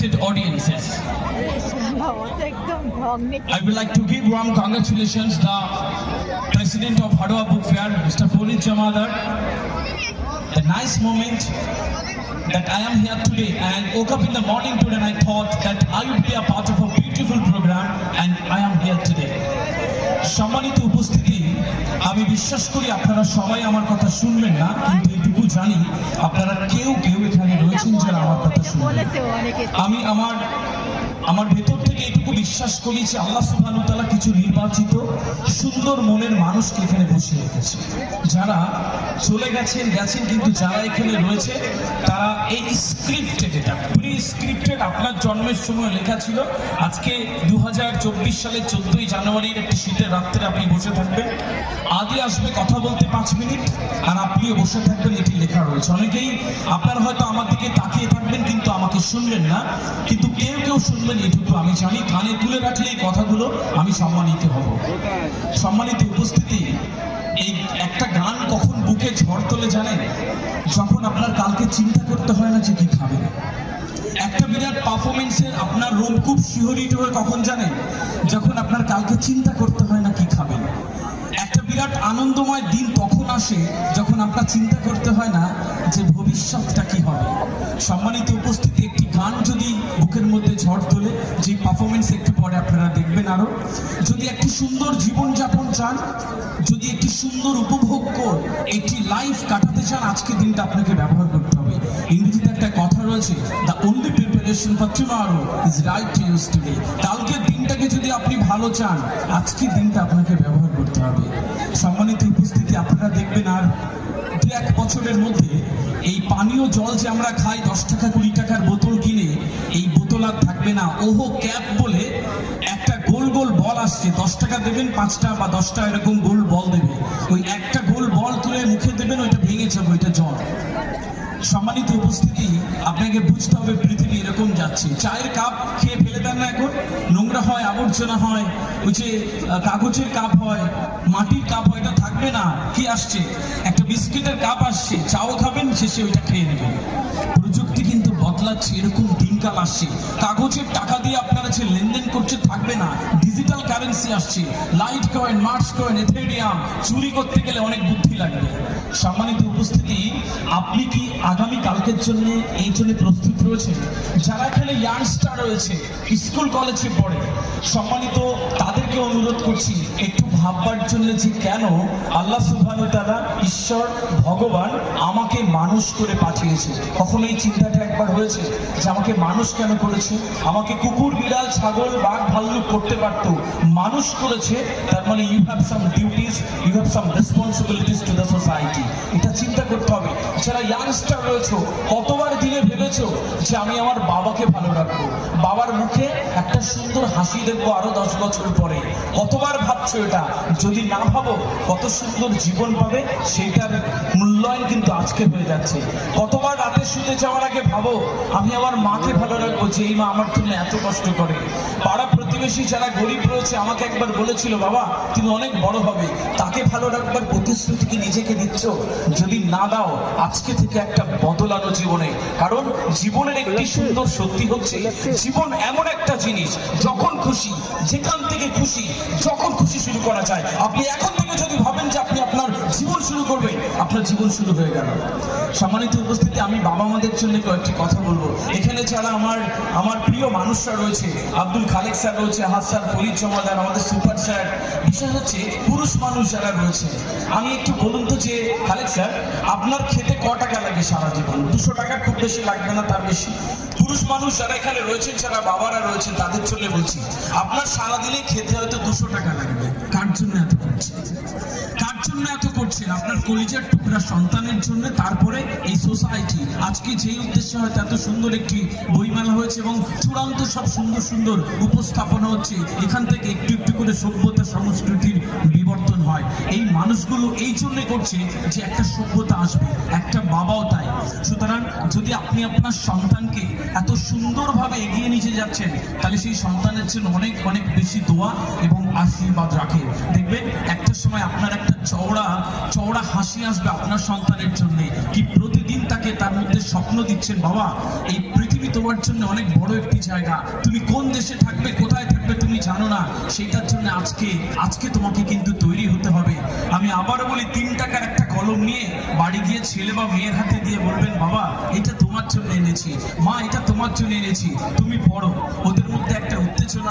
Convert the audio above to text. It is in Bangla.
respected audiences. একদম ঢং নেই I would like to give warm congratulations the President of Hadwa Book Fair, Mr. Purit Jamadar. The nice moment that I am here today and woke up in the morning today and I thought that I would be a part of a beautiful program and I am here today. সম্মানিত উপস্থিতি আমি বিশ্বাস করি আপনারা সবাই আমার কথা শুনবেন না কিন্তু এটুকু জানি আপনারা কেউ কেউ এখানে রয়েছেন যারা আমার কথা শুনবেন। আমি আমার আমার ভেতর থেকে এটুকু বিশ্বাস করি যে আল্লাহ তাআলা কিছু নির্বাচিত, সুন্দর মনের মানুষকে এখানে বসে রেখেছে। যারা চলে গেছেন গেছেন কিন্তু যারা এখানে রয়েছে, তারা এই স্ক্রিপ্টেড এটা। প্রি স্ক্রিপ্টেড আপনার জন্মের সময় লেখা ছিল। আজকে দু হাজার চব্বিশ সালের চোদ্দই জানুয়ারির একটি শীতের রাত্রে আপনি বসে থাকবেন। আদি আসবে কথা বলতে পাঁচ মিনিট, আর আপনিও বসে থাকবেন, এটি লেখা রয়েছে। অনেকেই আপনারা হয়তো আমার দিকে তাকিয়ে থাকবেন, কিন্তু আমাকে শুনবেন না। কিন্তু কেউ কেউ শুনবেন এটুকু আমি জানি, কানে তুলে রাখলে এই কথাগুলো আমি সম্মানিত হব। সম্মানিত উপস্থিতি, এই একটা গান কখন বুকে ঝড় তোলে জানেন? যখন আপনার কালকে চিন্তা করতে হয় না যে কি খাবে। একটা বিরাট পারফরমেন্সের আপনার রুম খুব শিহরিত হয়ে কখন জানেন? যখন আপনার কালকে চিন্তা করতে হয় না কি খাবেন একটা বিরাট আনন্দময় দিন তখন আসে যখন আপনার চিন্তা করতে হয় না যে ভবিষ্যৎটা কি হবে। সম্মানিত উপস্থিতি ঝড় তোলে, যে পারফরমেন্স একটু পরে আপনারা দেখবেন আরও। যদি একটি সুন্দর জীবনযাপন চান, যদি একটি সুন্দর উপভোগ্য একটি লাইফ কাটাতে চান, আজকের দিনটা আপনাকে ব্যবহার করতে হবে। ইংরেজিতে একটা কথা রয়েছে the only preparation for tomorrow is right to use today কালকের দিনটাকে যদি আপনি ভালো চান, আজকের দিনটা আপনাকে ব্যবহার করতে হবে। সম্মানিত উপস্থিতি, আপনারা দেখবেন আর দু এক বছরের মধ্যে এই পানীয় জল যে আমরা খাই, দশ টাকা, কুড়ি টাকার বোতল ওহো, ক্যাপ বলে একটা গোল গোল বল আসছে। দশ টাকা দেবেন, পাঁচটা বা দশটা এরকম গোল বল দেবে। ওই একটা গোল বল তুলে মুখে দেবেন, ওইটা ভেঙে যাবে, ওইটা জল সম্মানিত উপস্থিতি, আপনাকে বুঝতে হবে পৃথিবী এরকম যাচ্ছে। চায়ের কাপ খেয়ে ফেলে দেন না এখন। নোংরা হয়, আবর্জনা হয়, ওই যে কাগজের কাপ হয়, মাটির কাপ হয়, এটা থাকবে না। কি আসছে? একটা বিস্কিটের কাপ আসছে, চাও খাবেন, শেষে ওইটা খেয়ে নেবেন। প্রযুক্তি কিন্তু বদলাচ্ছে এরকম দিনকাল আসছে, কাগজের টাকা দিয়ে আপনারা যে লেনদেন করছে থাকবে না ডিজিটাল কারেন্সি আসছে লাইট কয়েন মার্চ কয়েন এথেরিয়াম চুরি করতে গেলে অনেক বুদ্ধি লাগবে। সম্মানিত উপস্থিতি, আপনি কি আগামী কালকের জন্য এই জন্য প্রস্তুত রয়েছে যারা এখানে ইয়াংস্টার রয়েছে, স্কুল কলেজে পড়ে, সম্মানিত অনুরোধ করছি, একটু ভাববার জন্য যে কেন আল্লাহ তাআলা ঈশ্বর, ভগবান আমাকে মানুষ করে পাঠিয়েছে। কখনো এই চিন্তাটা একবার হয়েছে যে আমাকে মানুষ কেন করেছে? আমাকে কুকুর, বিড়াল, ছাগল, বাঘ, ভাল্লুক করতে পারত, মানুষ করেছে, তার মানে you have some duties you have some responsibilities to the society এটা চিন্তা করতে হবে। যারা ইয়াংস্টার রয়েছে দিনে ভেবেছো যে আমি আমার বাবাকে ভালো রাখব। বাবার মুখে একটা সুন্দর হাসি দেখব আরও দশ বছর পরে। কতবার ভাবছ এটা? যদি না ভাবো, কত সুন্দর জীবন পাবে, সেইটার মূল্যায়ন কিন্তু আজকে হয়ে যাচ্ছে। কতবার রাতে শুতে যাওয়ার আগে ভাবো, আমি আমার মাকে ভালো রাখব, যে এই মা আমার জন্য এত কষ্ট করে। পাড়া প্রতিবেশী যারা গরিব রয়েছে, আমাকে একবার বলেছিল, বাবা, তুমি অনেক বড় হবে। তাকে ভালো রাখবার প্রতিশ্রুতি কি নিজেকে দিচ্ছ? যদি না দাও, আজকে থেকে একটা বদল আনো জীবনে। কারণ জীবনের একটি সুন্দর সত্যি হচ্ছে, জীবন এমন একটা জিনিস, যখন খুশি, যেখান থেকে খুশি, যখন খুশি শুরু করা যায়। আপনি এখন থেকে যদি ভাবেন যে আপনি আপনার জীবন শুরু করবেন, আপনার জীবন শুরু হয়ে গেল। সম্মানিত উপস্থিতি, আমি বাবা মাদের জন্য কয়েকটি কথা বলব। এখানে যারা আমার আমার প্রিয় মানুষরা রয়েছে, আব্দুল খালেক স্যার রয়েছে হাত স্যার ফরিদ জমাদার, আমাদের সুপার স্যার বিষয় হচ্ছে পুরুষ মানুষ যারা রয়েছে, আমি একটু বলুন তো যে, খালেক স্যার, আপনার খেতে ক টাকা লাগে সারা জীবন? দুশো টাকা খুব বেশি লাগবে না, তার বেশি। পুরুষ মানুষ যারা এখানে রয়েছেন, যারা বাবারা রয়েছেন, তাদের জন্য বলছি, আপনার সারাদিনে খেতে হয়তো দুশো টাকা লাগবে। কার জন্য এত করছে কার জন্য এত করছেন? আপনার কলিজার টুকরা সন্তানের জন্য তারপরে এই সোসাইটি আজকে যেই উদ্দেশ্যে হয়তো এত সুন্দর একটি বইমেলা হয়েছে এবং চূড়ান্ত সব সুন্দর সুন্দর উপস্থাপনা হচ্ছে, এখান থেকে একটু একটু করে সভ্যতা সংস্কৃতির বিবর্তন হয়। এই মানুষগুলো এই জন্য করছে যে একটা সভ্যতা আসবে, একটা বাবাও তাই। সুতরাং যদি আপনি আপনার সন্তানকে এত সুন্দরভাবে এগিয়ে নিয়ে যাচ্ছেন, তাহলে সেই সন্তানের জন্য অনেক অনেক বেশি দোয়া এবং আশীর্বাদ রাখে দেখবেন একটা সময় আপনার একটা চওড়া চওড়া হাসি আসবে আপনার সন্তানের জন্য। কি প্রতিদিন তাকে তার মধ্যে স্বপ্ন দিচ্ছেন বাবা? এই পৃথিবী তোমার জন্য অনেক বড় একটি জায়গা। তুমি কোন দেশে থাকবে, কোথায় থাকবে তুমি জানো না। সেটার জন্য আজকে আজকে তোমাকে কিন্তু তৈরি হতে হবে। আমি আবারও বলি, তিন টাকার একটা কলম নিয়ে বাড়ি গিয়ে ছেলে বা মেয়ের হাতে দিয়ে বলবেন, বাবা, এটা তোমার জন্য এনেছি। মা, এটা তোমার জন্য এনেছি। তুমি পড়ো। ওদের মধ্যে একটা উত্তেজনা